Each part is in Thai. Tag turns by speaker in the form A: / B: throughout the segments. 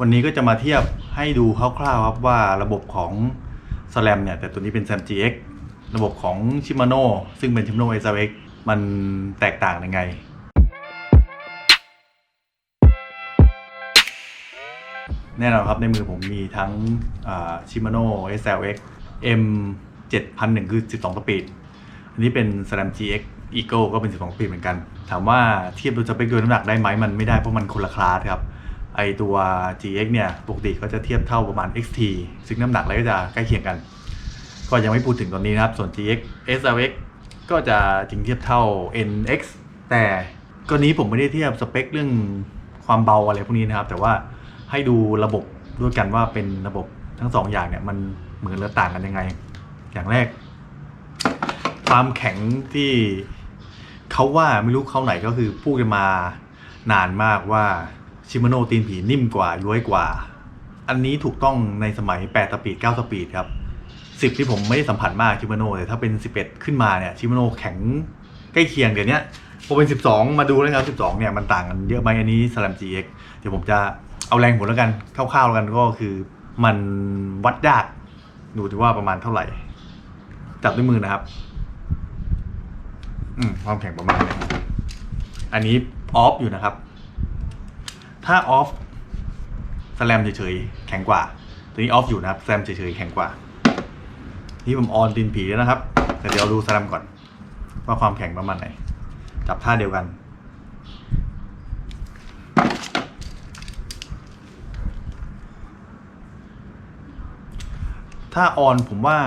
A: วันนี้ก็จะมาเทียบให้ดูคร่าวๆครับว่าระบบของ SLAM เนี่ย แต่ตัวนี้เป็น SLAM GX ระบบของ Shimano ซึ่งเป็น Shimano SLX มันแตกต่างยังไง แน่นอนครับในมือผมมีทั้งชิมาโน่ SLX M 7001 คือ 12 สปีด อันนี้เป็น SLAM GX Eagle ก็เป็น 12 สปีดเหมือนกัน ถามว่าเทียบโดยสเปคโดยน้ำหนักได้ไหมมันไม่ได้เพราะมันคนละคลาสครับ ไอตัว GX เนี่ยปกติก็จะเทียบเท่าประมาณ XT ซึ่งน้ำหนักอะไรก็จะใกล้เคียงกัน ก็ยังไม่พูดถึงตอนนี้นะครับ ส่วน GX SLX ก็จะจริงเทียบเท่า NX แต่กรณีผมไม่ได้เทียบสเปคเรื่องความเบาอะไรพวกนี้นะครับ แต่ว่าให้ดูระบบด้วยกันว่าเป็นระบบทั้งสองอย่างเนี่ยมันเหมือนหรือต่างกันยังไง อย่างแรก ความแข็งที่เขาว่าไม่รู้เขาไหนก็คือพูดกันมานานมากว่า ชิมโนตีนผีนิ่มกว่าย้วยกว่า อันนี้ถูกต้องในสมัย 8 สปีด 9 สปีดครับ 10 ที่ผมไม่ได้สัมผัสมากชิมโนแต่ถ้าเป็น 11 ขึ้นมาเนี่ยชิมโนแข็งใกล้เคียงเดี๋ยวนี้พอเป็น 12 มาดูแล้วครับ12 เนี่ยมันต่างกันเยอะไหมอันนี้สลัม GX เดี๋ยวผมจะเอาแรงผลแล้วกันคร่าวๆแล้วกันก็คือมันวัดยากดูที่ว่าประมาณเท่าไหร่ จับด้วยมือนะครับ อืมความแข็งประมาณนี้อันนี้ออฟอยู่นะครับ ถ้าออฟสแลมเฉยๆแข็งกว่า ตัวนี้ออฟอยู่นะครับแซมเฉยๆแข็งกว่า นี่ผมออนตีนผีแล้วนะครับแต่เดี๋ยวดูสแลมก่อน ว่าความแข็งประมาณไหน จับท่าเดียวกันถ้าออนผมว่า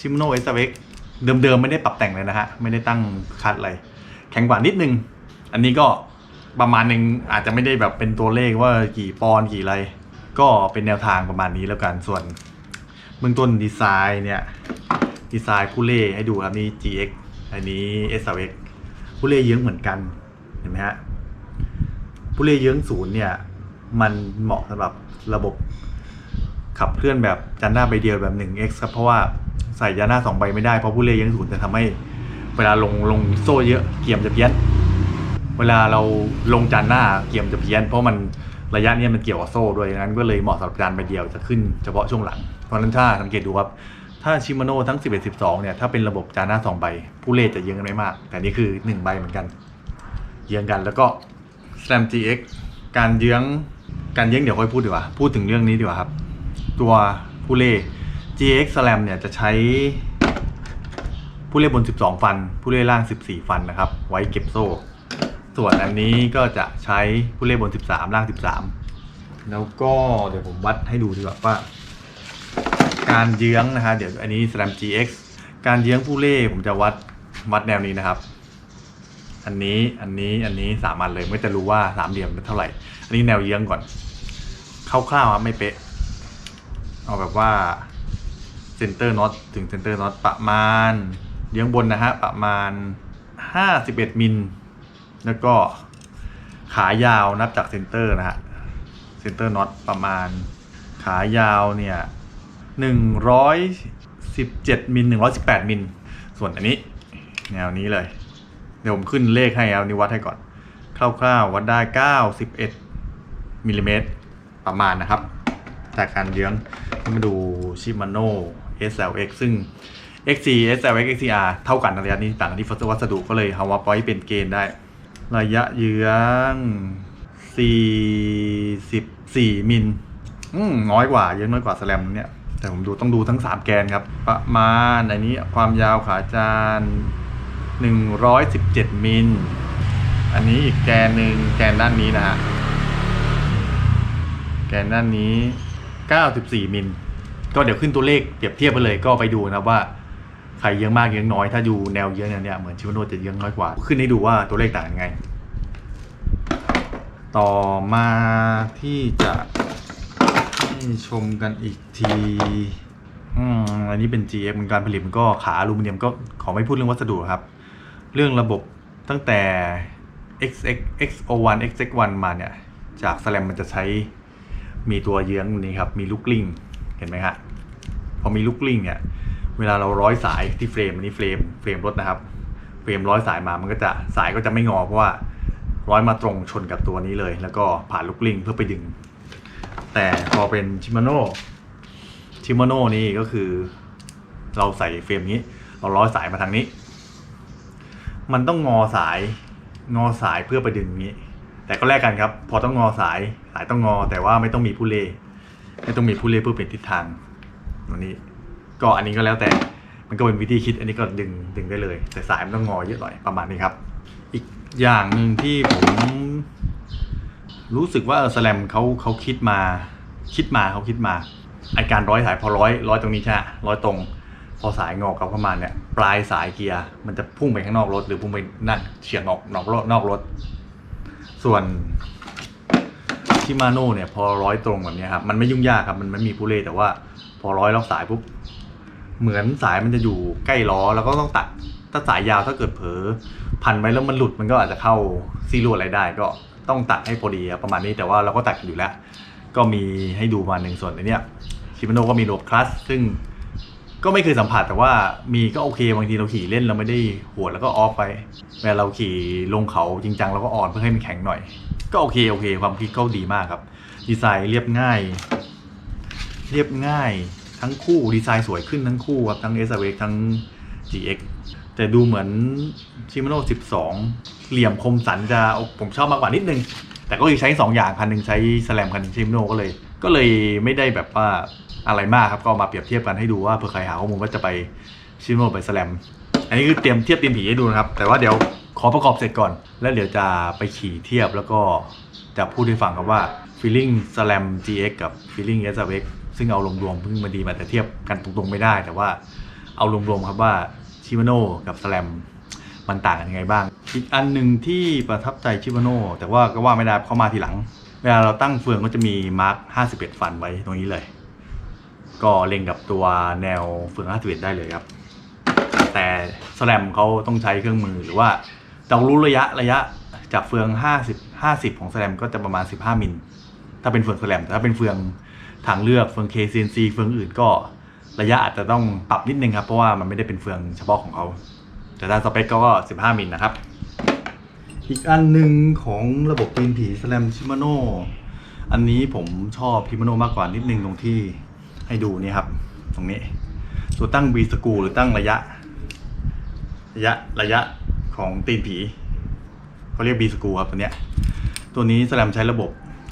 A: ชิมโนเอสเวกเดิมๆ ไม่ได้ปรับแต่งเลยนะฮะ ไม่ได้ตั้งคัดอะไร แข็งกว่านิดนึง อันนี้ก็ ประมาณหนึ่งอาจจะไม่ได้แบบเป็นตัวเลขว่ากี่ปอนด์กี่อะไร ก็เป็นแนวทางประมาณนี้แล้วกันส่วนเบื้องต้นดีไซน์เนี่ย ดีไซน์ผู้เล่ให้ดูครับนี่ GX อันนี้ SLX ผู้เล่เยื้องเหมือนกันเห็นไหมฮะผู้เล่เยื้องศูนย์เนี่ยมันเหมาะสำหรับระบบขับเคลื่อนแบบจานหน้าใบเดียวแบบ 1x ครับเพราะว่าใส่จานหน้า2ใบไม่ได้เพราะผู้เล่นยังศูนย์จะทำให้เวลาลงลงโซ่เยอะเกียมจะเพี้ยน เวลาเราลงจานหน้าเกียมจะเพี้ยน เพราะมันระยะเนี้ยมันเกี่ยวกับโซ่ด้วยดังนั้นก็เลยเหมาะสำหรับจานใบเดียวจะขึ้นเฉพาะช่วงหลังเพราะฉะนั้นถ้าสังเกตดูครับถ้าชิมาโน่ทั้ง 11 12 เนี่ยถ้าเป็นระบบจานหน้า 2 ใบ ผู้เล่นจะเยื้องกันไม่มาก แต่นี่คือ 1 ใบเหมือนกัน เยื้องกันแล้วก็ Slam GX การเยื้องการเยื้องเดี๋ยวค่อยพูดดีกว่า พูดถึงเรื่องนี้ดีกว่าครับ ตัวผู้เล่ GX Slam เนี่ยจะใช้ผู้เล่บน 12 ฟัน ผู้เล่ล่าง 14 ฟันนะครับ ไว้เก็บโซ่ ส่วนอันนี้ก็จะใช้ผู้เล่บน 13 ล่าง 13 แล้วก็เดี๋ยวผมวัดให้ดูดีกว่าว่า การเยื้องนะฮะเดี๋ยวอันนี้ Slam GX การเยื้องผู้เล่ผมจะวัดวัดแนวนี้นะครับ อันนี้อันนี้อันนี้สามอันเลยไม่จะรู้ว่าสามเหลี่ยมเป็นเท่าไหร่ อันนี้แนวเยื้องก่อนคร่าวๆครับไม่เป๊ะ เอาแบบว่าเซนเตอร์น็อตถึงเซนเตอร์น็อตประมาณ เยื้องบนนะฮะประมาณ 51มิล แล้วก็ขายาวนับจากเซนเตอร์นะฮะเซนเตอร์น็อตประมาณ ขายาวเนี่ย117มิล118มิล ส่วนอันนี้ แนวนี้เลย เดี๋ยวผมขึ้นเลขให้เอานิวัดให้ก่อน คร่าวๆวัดได้91มิลลิเมตรประมาณนะครับ จากการเยื้องมาดูชิมาโน่ SLX ซึ่ง XC SLX XCR เท่ากันระยะนี้ต่างกันที่วัสดุก็เลยเอามาปล่อยเป็นเกณฑ์ได้ ระยะเยื้อง44มิลอืมน้อยกว่า เยอะน้อยกว่าสแลมเนี่ย แต่ผมดูต้องดูทั้ง 3 แกนครับ ประมาณอันนี้ความยาวขาจาน117มิล อันนี้อีกแกนหนึ่งแกนด้านนี้นะฮะ แกนด้านนี้ 94มิล ก็เดี๋ยวขึ้นตัวเลขเปรียบเทียบไปเลยก็ไปดูนะว่า ใครเยอะมากเยอะน้อย ถ้าอยู่แนวเยอะเนี่ยเหมือนชิวโนจะเยอะน้อยกว่า ขึ้นให้ดูว่าตัวเลขต่างยังไง ต่อมาที่จะให้ชมกันอีกทีอืมอันนี้เป็น GX มันการผลิตมันก็ขาอลูมิเนียมก็ขอไม่พูดเรื่องวัสดุครับ เรื่องระบบตั้งแต่ XX XO1 XX1 มาเนี่ย จากสแลมมันจะใช้มีตัวเยื้องนี้ครับ มีลูกกลิ้งเห็นไหมฮะพอมีลูกกลิ้งเนี่ย เวลาเราร้อยสายที่เฟรมอันนี้เฟรมเฟรมรถนะครับ เฟรมร้อยสายมามันก็จะสายก็จะไม่งอเพราะว่าร้อยมาตรงชนกับตัวนี้เลย แล้วก็ผ่านลูกลิงเพื่อไปดึง แต่พอเป็นชิมาโน่ชิมาโน่นี่ก็คือ เราใส่เฟรมนี้ เราร้อยสายมาทางนี้ มันต้องงอสายงอสายเพื่อไปดึงนี้ แต่ก็แลกกันครับ พอต้องงอสายสายต้องงอ แต่ว่าไม่ต้องมีผู้เล่ไม่ต้องมีผู้เล่เพื่อเปลี่ยนทิศทางอันนี้ ก็อันนี้ก็แล้วแต่มันก็เป็นวิธีคิด อันนี้ก็ดึงดึงได้เลย แต่สายมันต้องงอเยอะหน่อยประมาณนี้ครับ อีกอย่างหนึ่งที่ผมรู้สึกว่าสแลมเขาเขาคิดมา คิดมาเขาคิดมาไอการร้อยสายพอร้อยร้อยตรงนี้ใช่ไหมร้อยตรง พอสายงอกลับเข้ามาเนี่ยปลายสายเกียร์มันจะพุ่งไปข้างนอกรถ หรือพุ่งไปนั่นเฉียงออกนอกรถนอกรถ ส่วนชิมาโน่เนี่ยพอร้อยตรงแบบนี้ครับมันไม่ยุ่งยากครับมันไม่มีผู้เล่แต่ว่า พอร้อยล็อกสายปุ๊บ เหมือนสายมันจะอยู่ใกล้ล้อแล้วก็ต้องตัดถ้าสายยาวถ้าเกิดเผลอพันไว้แล้วมันหลุดมันก็อาจจะเข้าซีรูอะไรได้ก็ต้องตัดให้พอดีประมาณนี้แต่ว่าเราก็ตัดอยู่แล้ว ก็มีให้ดูมาหนึ่งส่วนในเนี้ยชิมาโนก็มีระบบคลัสซึ่งก็ไม่เคยสัมผัสแต่ว่ามีก็โอเคบางทีเราขี่เล่นเราไม่ได้หัวแล้วก็ออฟไปเวลาเราขี่ลงเขาจริงจังเราก็อ่อนเพื่อให้มันแข็งหน่อย ก็โอเคโอเค ความคิดก็ดีมากครับ ดีไซน์เรียบง่าย เรียบง่าย ทั้งคู่ดีไซน์สวยขึ้นทั้งคู่ครับทั้ง s อ x ทั้ง GX แต่ดูเหมือนชิมโน่12 เหลี่ยมคมสันจะผมชอบมากกว่านิดนึง แต่ก็ยังใช้ 2 อย่างคันหนึ่งใช้แสลมคันหนึงชิมโน่ก็เลย ก็เลยไม่ได้แบบว่าอะไรมากครับก็มาเปรียบเทียบกันให้ดูว่าเผื่อใครหาข้อมูลว่าจะไปชิมโน่ไปแสลมอันนี้คือเตรียมเทียบเตรียมผีให้ดูนะครับ แต่ว่าเดี๋ยวขอประกอบเสร็จก่อน แล้วเดี๋ยวจะไปขี่เทียบแล้วก็จะพูดให้ฟังครับว่า feeling slam GX กับ feeling SRX ซึ่งเอารวมๆเพิ่งมาดีมาแต่เทียบกันตรงๆไม่ได้ แต่ว่าเอารวมๆครับว่าชิมาโน่กับสแลมมันต่างกันยังไงบ้าง อีกอันหนึ่งที่ประทับใจชิมาโน่แต่ว่าก็ว่าไม่ได้เข้ามาทีหลัง เวลาเราตั้งเฟืองก็จะมีมาร์ค51 ฟันไว้ตรงนี้เลย ก็เล็งกับตัวแนวเฟือง51ได้เลยครับ แต่สแลมเขาต้องใช้เครื่องมือหรือว่าเรารู้ระยะระยะจากเฟือง 50 50 ของสแลมก็จะประมาณ 15 มิล ถ้าเป็นเฟืองสแลมแต่ถ้าเป็นเฟือง ทางเลือกเฟือง KCNC เฟืองอื่นก็ระยะอาจจะต้องปรับนิดนึงครับ เพราะว่ามันไม่ได้เป็นเฟืองเฉพาะของเขา แต่ถ้าสเปคก็ 15 มิลนะครับ อีกอันหนึ่งของระบบตีนผีสแลมชิมาโนอันนี้ผมชอบชิมาโนมากกว่านิดนึงตรงที่ให้ดูนี่ครับ ตรงนี้ ตัวตั้ง V สกูหรือตั้งระยะ ระยะระยะของตีนผีเขาเรียก B สกูครับตัวเนี้ยตัวนี้สแลมใช้ระบบ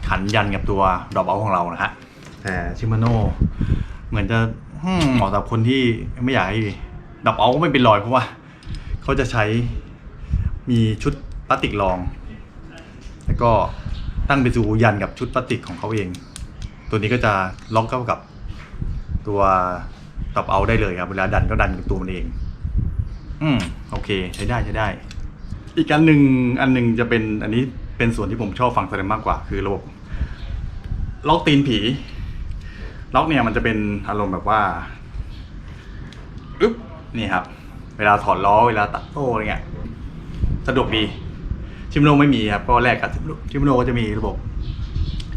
A: ขันยันกับตัวดรอปเอาของเรานะฮะ แต่ชิมาโน่เหมือนจะเหมาะสำหรับคนที่ไม่อยากให้ดรอปเอาก็ไม่เป็นรอยเพราะว่า เขาจะใช้มีชุดพลาสติกรอง แล้วก็ตั้งเป็นสูยันกับชุดพลาสติกของเขาเอง ตัวนี้ก็จะล็อกเข้ากับตัวดรอปเอาได้เลยครับเวลาดันก็ดันกับตัวมันเอง อืมโอเค ใช้ได้ใช้ได้ อีกอันหนึ่งอันหนึ่งจะเป็นอันนี้เป็นส่วนที่ผมชอบฟังแสดงมากกว่า คือระบบล็อกตีนผี ล็อกเนี่ยมันจะเป็นอารมณ์แบบว่าอึ๊บนี่ครับ เวลาถอดล้อเวลาตัดโต้อะไรเงี้ยสะดวกดีชิมโนไม่มีครับก็แลกกับชิมโนก็จะมีระบบ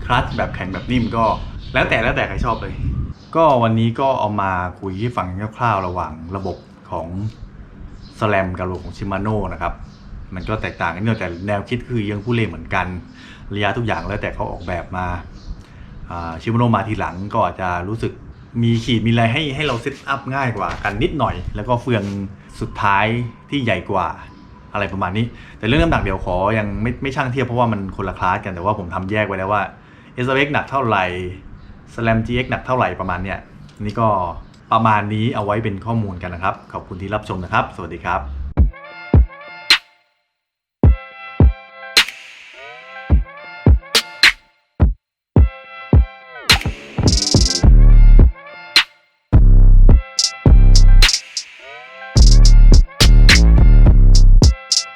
A: คลัตช์แบบแข็งแบบนิ่มก็ แล้วแต่แล้วแต่ใครชอบเลย ก็วันนี้ก็เอามาคุยให้ฟังคร่าวๆระหว่างระบบของสแลมกับระบบของชิมาโน่นะครับมันก็แตกต่างกันเนิดหน่อยแต่แนวคิดคือยังผู้เล่นเหมือนกัน ระยะทุกอย่างแล้วแต่เขาออกแบบมา ชิมาโนมาทีหลังก็อาจจะรู้สึกมีขีดมีอะไรให้ให้เราเซตอัพง่ายกว่ากันนิดหน่อย แล้วก็เฟืองสุดท้ายที่ใหญ่กว่าอะไรประมาณนี้ แต่เรื่องน้ำหนักเดี๋ยวขอยังไม่ไม่ช่างเทียบเพราะว่ามันคนละคลาสกันแต่ว่าผมทำแยกไว้แล้วว่า s อ x หนักเท่าไหร่ Slam GX หนักเท่าไหร่ประมาณเนี้ยนี่ก็ประมาณนี้เอาไว้เป็นข้อมูลกันนะครับ ขอบคุณที่รับชมนะครับ สวัสดีครับ